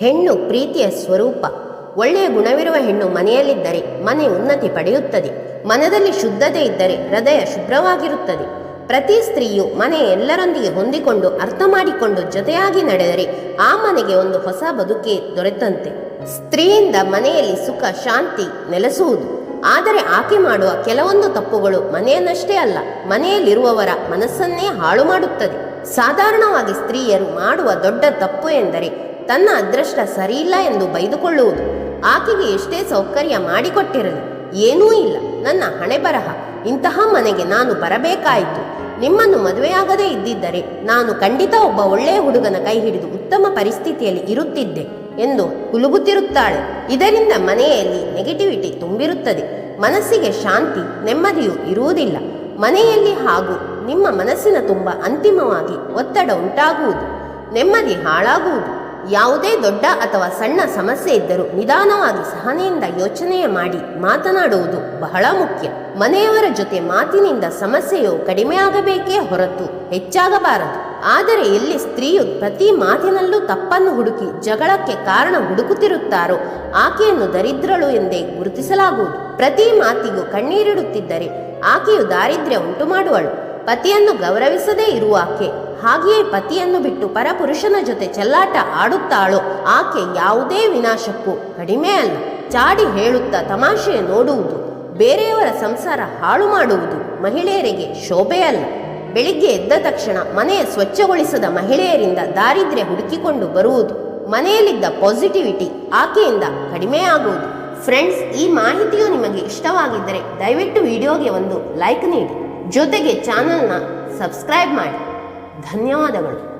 ಹೆಣ್ಣು ಪ್ರೀತಿಯ ಸ್ವರೂಪ. ಒಳ್ಳೆಯ ಗುಣವಿರುವ ಹೆಣ್ಣು ಮನೆಯಲ್ಲಿದ್ದರೆ ಮನೆ ಉನ್ನತಿ ಪಡೆಯುತ್ತದೆ. ಮನದಲ್ಲಿ ಶುದ್ಧತೆ ಇದ್ದರೆ ಹೃದಯ ಶುಭ್ರವಾಗಿರುತ್ತದೆ. ಪ್ರತಿ ಸ್ತ್ರೀಯು ಮನೆ ಎಲ್ಲರೊಂದಿಗೆ ಹೊಂದಿಕೊಂಡು ಅರ್ಥ ಮಾಡಿಕೊಂಡು ಜೊತೆಯಾಗಿ ನಡೆದರೆ ಆ ಮನೆಗೆ ಒಂದು ಹೊಸ ಬದುಕೆ ದೊರೆತಂತೆ. ಸ್ತ್ರೀಯಿಂದ ಮನೆಯಲ್ಲಿ ಸುಖ, ಶಾಂತಿ ನೆಲೆಸುವುದು. ಆದರೆ ಆಕೆ ಮಾಡುವ ಕೆಲವೊಂದು ತಪ್ಪುಗಳು ಮನೆಯನ್ನಷ್ಟೇ ಅಲ್ಲ, ಮನೆಯಲ್ಲಿರುವವರ ಮನಸ್ಸನ್ನೇ ಹಾಳು ಮಾಡುತ್ತದೆ ಸಾಧಾರಣವಾಗಿ ಸ್ತ್ರೀಯರು ಮಾಡುವ ದೊಡ್ಡ ತಪ್ಪು ಎಂದರೆ ತನ್ನ ಅದೃಷ್ಟ ಸರಿಯಿಲ್ಲ ಎಂದು ಬೈದುಕೊಳ್ಳುವುದು. ಆಕೆಗೆ ಎಷ್ಟೇ ಸೌಕರ್ಯ ಮಾಡಿಕೊಟ್ಟಿರಲಿ, ಏನೂ ಇಲ್ಲ. ನನ್ನ ಹಣೆ ಬರಹ, ಇಂತಹ ಮನೆಗೆ ನಾನು ಬರಬೇಕಾಯಿತು. ನಿಮ್ಮನ್ನು ಮದುವೆಯಾಗದೇ ಇದ್ದಿದ್ದರೆ ನಾನು ಖಂಡಿತ ಒಬ್ಬ ಒಳ್ಳೆಯ ಹುಡುಗನ ಕೈ ಹಿಡಿದು ಉತ್ತಮ ಪರಿಸ್ಥಿತಿಯಲ್ಲಿ ಇರುತ್ತಿದ್ದೆ ಎಂದು ಕುಲುಗುತ್ತಿರುತ್ತಾಳೆ. ಇದರಿಂದ ಮನೆಯಲ್ಲಿ ನೆಗೆಟಿವಿಟಿ ತುಂಬಿರುತ್ತದೆ. ಮನಸ್ಸಿಗೆ ಶಾಂತಿ, ನೆಮ್ಮದಿಯೂ ಇರುವುದಿಲ್ಲ. ಮನೆಯಲ್ಲಿ ಹಾಗೂ ನಿಮ್ಮ ಮನಸ್ಸಿನ ತುಂಬ ಅಂತಿಮವಾಗಿ ಒತ್ತಡ ಉಂಟಾಗುವುದು, ನೆಮ್ಮದಿ ಹಾಳಾಗುವುದು. ಯಾವುದೇ ದೊಡ್ಡ ಅಥವಾ ಸಣ್ಣ ಸಮಸ್ಯೆ ಇದ್ದರೂ ನಿಧಾನವಾಗಿ ಸಹನೆಯಿಂದ ಯೋಚನೆಯ ಮಾಡಿ ಮಾತನಾಡುವುದು ಬಹಳ ಮುಖ್ಯ. ಮನೆಯವರ ಜೊತೆ ಮಾತಿನಿಂದ ಸಮಸ್ಯೆಯು ಕಡಿಮೆಯಾಗಬೇಕೇ ಹೊರತು ಹೆಚ್ಚಾಗಬಾರದು. ಆದರೆ ಎಲ್ಲಿ ಸ್ತ್ರೀಯು ಪ್ರತಿ ಮಾತಿನಲ್ಲೂ ತಪ್ಪನ್ನು ಹುಡುಕಿ ಜಗಳಕ್ಕೆ ಕಾರಣ ಹುಡುಕುತ್ತಿರುತ್ತಾರೋ, ಆಕೆಯನ್ನು ದರಿದ್ರಳು ಎಂದೇ ಗುರುತಿಸಲಾಗುವುದು. ಪ್ರತಿ ಮಾತಿಗೂ ಕಣ್ಣೀರಿಡುತ್ತಿದ್ದರೆ ಆಕೆಯು ದಾರಿದ್ರ್ಯ ಉಂಟು ಮಾಡುವಳು ಪತಿಯನ್ನು ಗೌರವಿಸದೇ ಇರುವ ಆಕೆ ಹಾಗೆಯೇ ಪತಿಯನ್ನು ಬಿಟ್ಟು ಪರಪುರುಷನ ಜೊತೆ ಚೆಲ್ಲಾಟ ಆಡುತ್ತಾಳೋ, ಆಕೆ ಯಾವುದೇ ವಿನಾಶಕ್ಕೂ ಕಡಿಮೆ ಅಲ್ಲ. ಚಾಡಿ ಹೇಳುತ್ತಾ ತಮಾಷೆ ನೋಡುವುದು, ಬೇರೆಯವರ ಸಂಸಾರ ಹಾಳು ಮಾಡುವುದು ಮಹಿಳೆಯರಿಗೆ ಶೋಭೆ ಅಲ್ಲ. ಬೆಳಿಗ್ಗೆ ಎದ್ದ ತಕ್ಷಣ ಮನೆಯ ಸ್ವಚ್ಛಗೊಳಿಸದ ಮಹಿಳೆಯರಿಂದ ದಾರಿದ್ರ್ಯ ಹುಡುಕಿಕೊಂಡು ಬರುವುದು, ಮನೆಯಲ್ಲಿದ್ದ ಪಾಸಿಟಿವಿಟಿ ಆಕೆಯಿಂದ ಕಡಿಮೆ ಆಗುವುದು. ಫ್ರೆಂಡ್ಸ್ ಈ ಮಾಹಿತಿಯು ನಿಮಗೆ ಇಷ್ಟವಾಗಿದ್ದರೆ ದಯವಿಟ್ಟು ವಿಡಿಯೋಗೆ ಒಂದು ಲೈಕ್ ನೀಡಿ. ಜೊತೆಗೆ ಚಾನಲ್ನ ಸಬ್ಸ್ಕ್ರೈಬ್ ಮಾಡಿ. ಧನ್ಯವಾದಗಳು.